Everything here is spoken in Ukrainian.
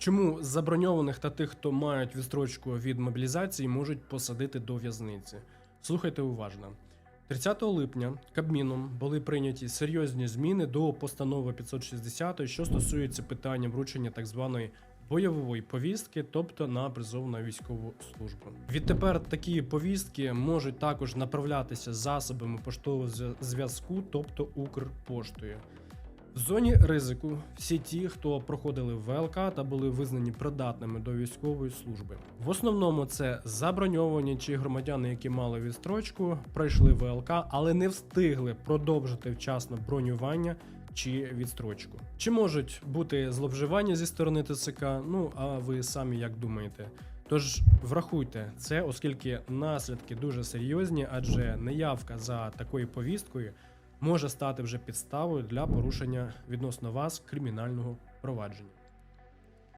Чому заброньованих та тих, хто мають відстрочку від мобілізації, можуть посадити до в'язниці? Слухайте уважно. 30 липня Кабміном були прийняті серйозні зміни до постанови 560, що стосується питання вручення так званої бойової повістки, тобто на призов на військову службу. Відтепер такі повістки можуть також направлятися засобами поштового зв'язку, тобто Укрпоштою. В зоні ризику всі ті, хто проходили ВЛК та були визнані придатними до військової служби. В основному це заброньовані чи громадяни, які мали відстрочку, пройшли ВЛК, але не встигли продовжити вчасно бронювання чи відстрочку. Чи можуть бути зловживання зі сторони ТЦК? Ну а ви самі як думаєте? Тож врахуйте це, оскільки наслідки дуже серйозні, адже неявка за такою повісткою може стати вже підставою для порушення відносно вас кримінального провадження.